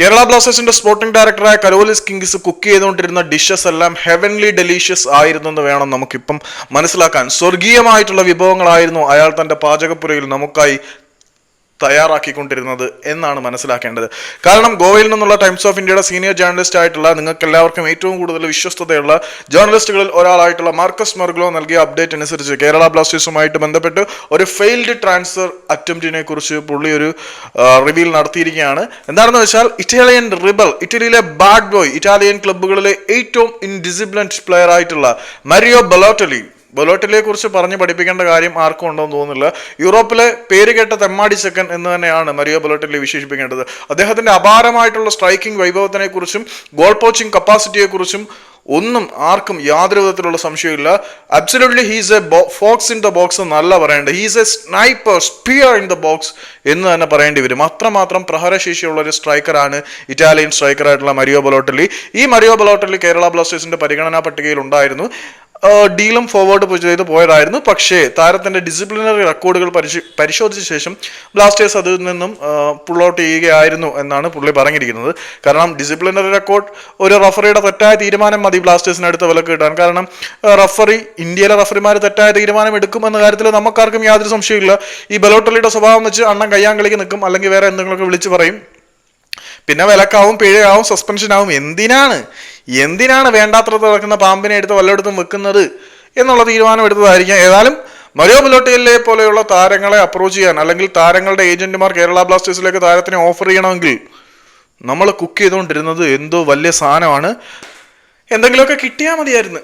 കേരള ബ്ലാസ്റ്റേഴ്സിന്റെ സ്പോർട്ടിംഗ് ഡയറക്ടറായ Karolis Kings cook ചെയ്തുകൊണ്ടിരുന്ന ഡിഷസ് എല്ലാം ഹെവൻലി ഡെലീഷ്യസ് ആയിരുന്നെന്ന് വേണം നമുക്കിപ്പം മനസ്സിലാക്കാൻ. സ്വർഗീയമായിട്ടുള്ള വിഭവങ്ങളായിരുന്നു അയാൾ തന്റെ പാചകപ്പുരയിൽ നമുക്കായി തയ്യാറാക്കിക്കൊണ്ടിരുന്നത് എന്നാണ് മനസ്സിലാക്കേണ്ടത്. കാരണം ഗോവയിൽ നിന്നുള്ള ടൈംസ് ഓഫ് ഇന്ത്യയുടെ സീനിയർ ജേർണലിസ്റ്റ് ആയിട്ടുള്ള നിങ്ങൾക്ക് എല്ലാവർക്കും ഏറ്റവും കൂടുതൽ വിശ്വസ്തതയുള്ള ജേർണലിസ്റ്റുകളിൽ ഒരാളായിട്ടുള്ള മാർക്കസ് മെർഗ്ലോ നൽകിയ അപ്ഡേറ്റ് അനുസരിച്ച് കേരള ബ്ലാസ്റ്റേഴ്സുമായിട്ട് ബന്ധപ്പെട്ട് ഒരു ഫെയിൽഡ് ട്രാൻസ്ഫർ അറ്റംപ്റ്റിനെ കുറിച്ച് പുള്ളി ഒരു റിവീൽ നടത്തിയിരിക്കുകയാണ്. എന്താണെന്ന് വെച്ചാൽ ഇറ്റാലിയൻ റിബൽ ഇറ്റലിയിലെ ബാഡ് ബോയ് ഇറ്റാലിയൻ ക്ലബ്ബുകളിലെ ഏറ്റവും ഇൻഡിസിപ്ലിൻഡ് പ്ലെയർ ആയിട്ടുള്ള മരിയോ ബലോട്ടലി ബൊലോട്ടിലെ കുറിച്ച് പറഞ്ഞ് പഠിപ്പിക്കേണ്ട കാര്യം ആർക്കും ഉണ്ടോന്ന് തോന്നുന്നില്ല. യൂറോപ്പിലെ പേര് കേട്ട തെമ്മാടി ചെക്കൻ എന്ന് തന്നെയാണ് മരിയോ ബൊലോട്ടിലെ വിശേഷിപ്പിക്കേണ്ടത്. അദ്ദേഹത്തിന്റെ അപാരമായിട്ടുള്ള സ്ട്രൈക്കിംഗ് വൈഭവത്തിനെ കുറിച്ചും ഗോൾ പോച്ചിങ് കപ്പാസിറ്റിയെ കുറിച്ചും ഒന്നും ആർക്കും യാതൊരു വിധത്തിലുള്ള സംശയമില്ല absolutely he's a fox in the box എന്നല്ല പറയേണ്ടത്. He's a sniper spear in the box എന്ന് തന്നെ പറയേണ്ടി വരും. അത്രമാത്രം പ്രഹരശേഷിയുള്ള ഒരു സ്ട്രൈക്കറാണ് ഇറ്റാലിയൻ സ്ട്രൈക്കറായിട്ടുള്ള മരിയോ ബൊലോട്ടലി ഈ മരിയോ ബൊലോട്ടലി കേരള ബ്ലാസ്റ്റേഴ്സിന്റെ പരിഗണനാ പട്ടികയിൽ ഉണ്ടായിരുന്നു. ഡീലും ഫോർവേഡ് ചെയ്ത് പോയതായിരുന്നു. പക്ഷേ താരത്തിന്റെ ഡിസിപ്ലിനറി റെക്കോർഡുകൾ പരിശോ പരിശോധിച്ച ശേഷം ബ്ലാസ്റ്റേഴ്സ് അതിൽ നിന്നും പുൾ ഔട്ട് ചെയ്യുകയായിരുന്നു എന്നാണ് പുള്ളി പറഞ്ഞിരിക്കുന്നത്. കാരണം ഡിസിപ്ലിനറി റെക്കോർഡ് ഒരു റഫറിയുടെ തെറ്റായ തീരുമാനം മതി ബ്ലാസ്റ്റേഴ്സിന് അടുത്ത വിലക്ക് കിട്ടാൻ. കാരണം റഫറി ഇന്ത്യയിലെ റഫറിമാർ തെറ്റായ തീരുമാനം എടുക്കുമെന്ന കാര്യത്തിൽ നമുക്കാർക്കും യാതൊരു സംശയമില്ല ഈ ബലോട്ടലിയുടെ സ്വഭാവം വെച്ച് അണ്ണൻ കയ്യാങ്കളിക്ക് നിൽക്കും അല്ലെങ്കിൽ വേറെ എന്തെങ്കിലുമൊക്കെ വിളിച്ച് പറയും. പിന്നെ വിലക്കാവും പിഴയാവും സസ്പെൻഷൻ ആവും. എന്തിനാണ്? എന്തിനാണ് വേണ്ടാത്ര തുറക്കുന്ന പാമ്പിനെ എടുത്ത് വല്ലയിടത്തും വെക്കുന്നത് എന്നുള്ള തീരുമാനം എടുത്തതായിരിക്കാം. ഏതായാലും മരിയോ ബിലോട്ടിയലെ പോലെയുള്ള താരങ്ങളെ അപ്രോച്ച് ചെയ്യാൻ അല്ലെങ്കിൽ താരങ്ങളുടെ ഏജന്റുമാർ കേരള ബ്ലാസ്റ്റേഴ്സിലേക്ക് താരത്തിനെ ഓഫർ ചെയ്യണമെങ്കിൽ നമ്മൾ കുക്ക് ചെയ്തുകൊണ്ടിരുന്നത് എന്തോ വലിയ സാധനമാണ്. എന്തെങ്കിലുമൊക്കെ കിട്ടിയാൽ മതിയായിരുന്നു.